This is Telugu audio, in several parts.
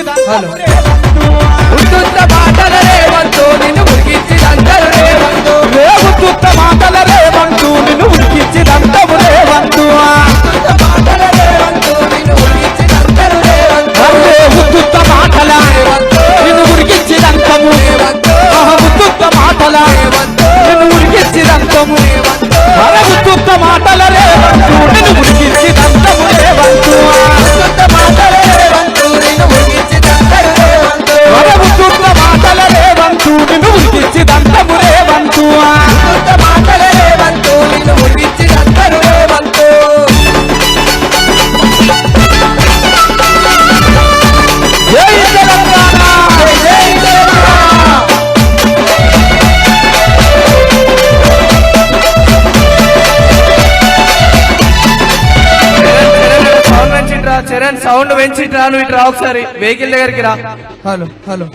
హలో. ఉత్తుత్త మాటల రేవంతు నిన్ను ఉరికించిదంతరు రేవంతు. రేవంతు ఉత్తుత్త మాటల రేవంతు నిన్ను ఉరికించిదంతరు రేవంతు. రేవుతుత్త మాటల నిన్ను ఉడికించిదంతము ఉత్తుత్త మాటల చరణ్ సౌండ్ పెంచిట్రా నువ్వు ఇటు రా ఒకసారి. వెహికల్ దగ్గరికి రా. Hello hello.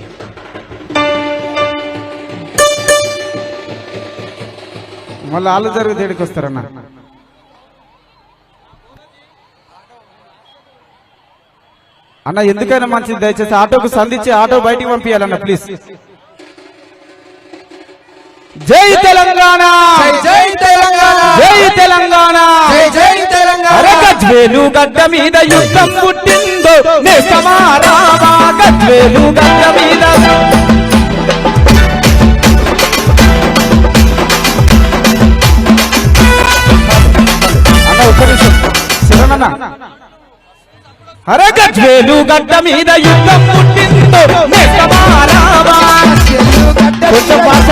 మళ్ళీ వాళ్ళు జరిగి దేడికి వస్తారన్న? అన్న ఎందుకైనా మంచిది దయచేసి ఆటోకు సంధించి ఆటో బయటికి పంపించాలన్న ప్లీజ్ జై తెలంగాణ! జై జై తెలంగాణ! జై తెలంగాణ! గడ్డ మీద యుద్ధం పుట్టిందో నేస్తమారావా గద్వేలు గడ్డ మీద అరే గజ్వేలు గడ్డ మీద యుద్ధం పుట్టిందో నేస్తమారావా కొంచెం భాష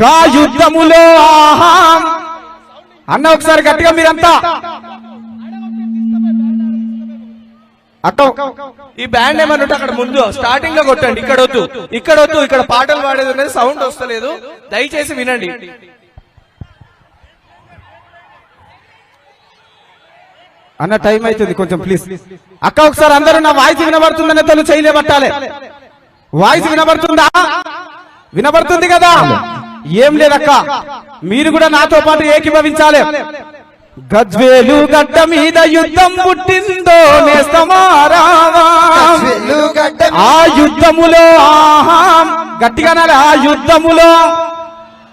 గా యుద్ధములో ఆహా. అన్న ఒకసారి గట్టిగా మీరంతా. అక్క ఈ బ్యాండ్ ఏమన్నా ఉంటే అక్కడ ముందు స్టార్టింగ్లో కొట్టండి ఇక్కడ వద్దు. ఇక్కడ వద్దు ఇక్కడ పాటలు పాడేది అనేది సౌండ్ వస్తలేదు. దయచేసి వినండి. అన్న టైం అవుతుంది కొంచెం ప్లీజ్ అక్క ఒకసారి అందరూ నా వాయిస్ వినబడుతుందనే తను చేయలేబట్టాలి. వాయిస్ వినబడుతుందా? వినబడుతుంది కదా? ఏం లేదక్క? మీరు కూడా నాతో పాటు ఏకీభవించాలి. గజ్వేలు గడ్డ మీద యుద్ధం పుట్టిందో నేస్తమారావా? ఆ యుద్ధములో ఆహా గట్టిగా ఆ యుద్ధములో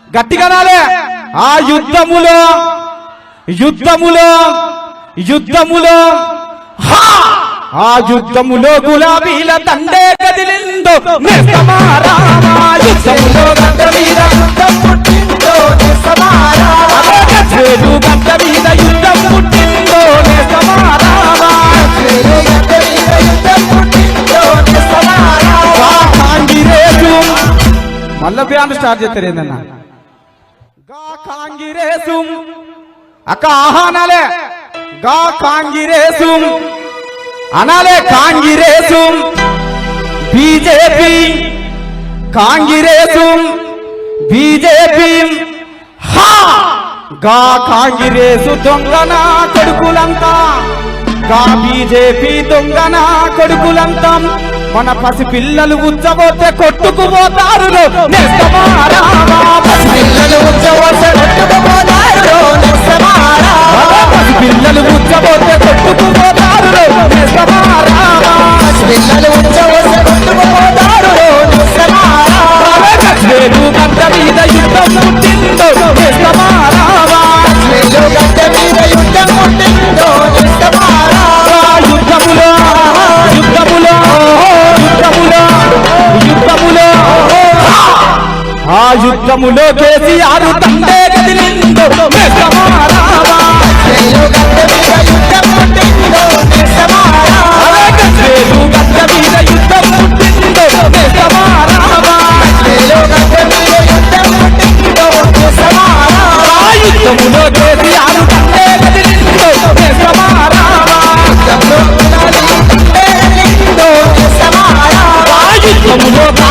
గట్టిగా ఆ యుద్ధములో యుద్ధములో యుద్ధములో హా! ఆ యుద్ధములో గులాబీల తండే కదిలిందో నేస్తమారావా? యుద్ధములో గడ్డ మీద మళ్ళా బ్యాండ్ స్టార్ట్ చేస్తారు ఏందన్నా? కాంగిరేసు. అక్క ఆహా గా కాంగిరేసు. అనాలే కాంగిరేసు. బీజేపీ కాంగిరేసు. బీజేపీ హా! గా కాంగిరేసు దొంగన కొడుకులంతా. గా బీజేపీ దొంగన కొడుకులంతా. మన పసి పిల్లలు ఉచ్చబోతే కొట్టుకుపోతారు పిల్లలు ఉచ్చబోతే కొట్టుకుపోతారు పసి పిల్లలు ఉచ్చబోతే కొట్టుకుపోతారు. యుద్ధములో కేసీఆర్ తండే కదిలిందో యుద్ధములో కేసీఆర్ తండే కదిలిందో యుద్ధములో